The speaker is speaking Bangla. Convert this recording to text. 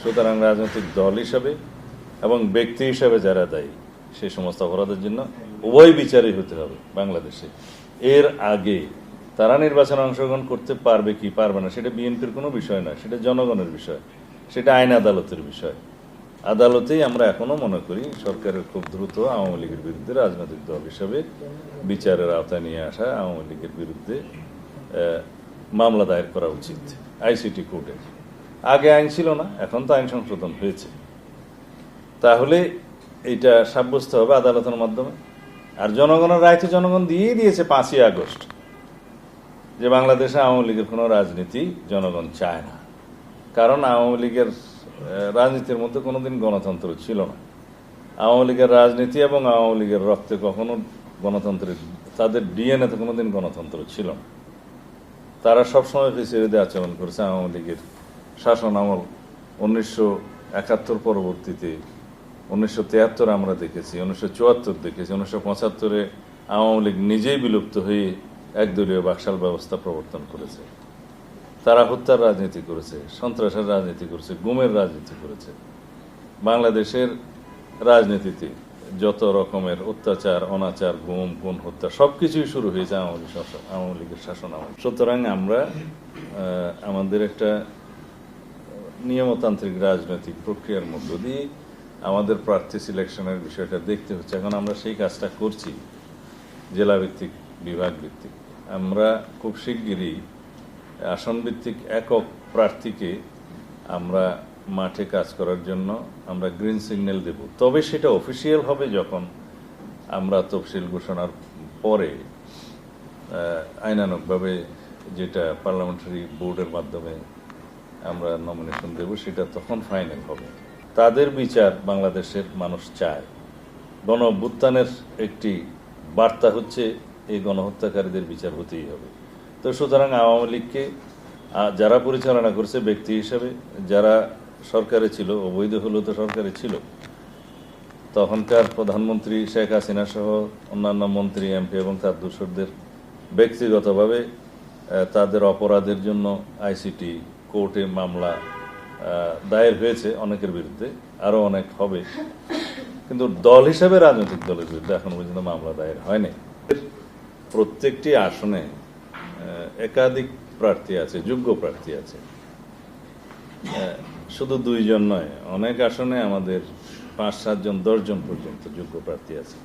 সুতরাং রাজনৈতিক দল হিসাবে এবং ব্যক্তি হিসাবে যারা দায়ী সেই সমস্ত অপরাধের জন্য উভয় বিচারই হতে হবে বাংলাদেশে। এর আগে তারা নির্বাচনে অংশগ্রহণ করতে পারবে কি পারবে না, সেটা বিএনপির কোনো বিষয় না সেটা জনগণের বিষয়, সেটা আইন আদালতের বিষয়। আদালতেই আমরা এখনও মনে করি সরকারের খুব দ্রুত আওয়ামী লীগের বিরুদ্ধে রাজনৈতিক দল হিসাবে বিচারের আওতায় নিয়ে আসা আওয়ামী লীগের বিরুদ্ধে মামলা দায়ের করা উচিত, আইসিটি কোর্টে। আগে আইন ছিল না, এখন তো আইন সংশোধন হয়েছে। তাহলে এটা সাব্যস্ত হবে আদালতের মাধ্যমে। আর জনগণের রায় তো জনগণ দিয়েই দিয়েছে পাঁচই আগস্ট। যে বাংলাদেশে আওয়ামী লীগের কোনো রাজনীতি জনগণ চায় না। কারণ আওয়ামী লীগের রাজনীতির মধ্যে কোনোদিন গণতন্ত্র ছিল না। আওয়ামী লীগের রাজনীতি এবং আওয়ামী লীগের রক্তে কখনো গণতন্ত্রের, তাদের ডিএনএতে কোনোদিন গণতন্ত্র ছিল না। তারা সবসময় ফিসিরিতে আচরণ করেছে আওয়ামী লীগের শাসন আমল উনিশশো একাত্তর পরবর্তীতে, উনিশশো তিয়াত্তর আমরা দেখেছি, উনিশশো চুয়াত্তর দেখেছি, উনিশশো পঁচাত্তরে আওয়ামী লীগ নিজেই বিলুপ্ত হয়ে একদলীয় বাকশাল ব্যবস্থা প্রবর্তন করেছে। তারা হত্যার রাজনীতি করেছে, সন্ত্রাসের রাজনীতি করেছে, গুমের রাজনীতি করেছে। বাংলাদেশের রাজনীতিতে যত রকমের অত্যাচার, অনাচার, গুম গুণ হত্যা সবকিছুই শুরু হয়েছে আওয়ামী আওয়ামী লীগের শাসন আমল। সুতরাং আমরা আমাদের একটা নিয়মতান্ত্রিক রাজনৈতিক প্রক্রিয়ার মধ্য দিয়ে আমাদের প্রার্থী সিলেকশনের বিষয়টা দেখতে হচ্ছে। এখন আমরা সেই কাজটা করছি জেলাভিত্তিক বিভাগ ভিত্তিক আমরা খুব শিগগিরই আসন ভিত্তিক একক প্রার্থীকে আমরা মাঠে কাজ করার জন্য আমরা গ্রিন সিগন্যাল দেব। তবে সেটা অফিসিয়াল হবে যখন আমরা তফসিল ঘোষণার পরে আহ, আইনানুগভাবে যেটা পার্লামেন্টারি বোর্ডের মাধ্যমে আমরা নমিনেশন দেব, সেটা তখন ফাইনাল হবে। তাদের বিচার বাংলাদেশের মানুষ চায়। গণ একটি বার্তা হচ্ছে, এই গণহত্যাকারীদের বিচার হতেই হবে। তো সুতরাং আওয়ামী লীগকে যারা পরিচালনা করছে ব্যক্তি হিসাবে, যারা সরকারে ছিল, অবৈধ হলেও তো সরকারে ছিল, তখনকার প্রধানমন্ত্রী শেখ হাসিনা সহ অন্যান্য মন্ত্রী, এমপি এবং তার দূষরদের ব্যক্তিগতভাবে তাদের অপরাধের জন্য আইসিটি কোর্টে মামলা দায়ের হয়েছে অনেকের বিরুদ্ধে, আরও অনেক হবে। কিন্তু দল হিসাবে রাজনৈতিক দলের বিরুদ্ধে এখন পর্যন্ত মামলা দায়ের হয়নি। প্রত্যেকটি আসনে একাধিক প্রার্থী আছে, যোগ্য প্রার্থী আছে। শুধু দুইজন নয়, অনেক আসনে আমাদের পাঁচ, সাতজন, দশজন পর্যন্ত যোগ্য প্রার্থী আছে।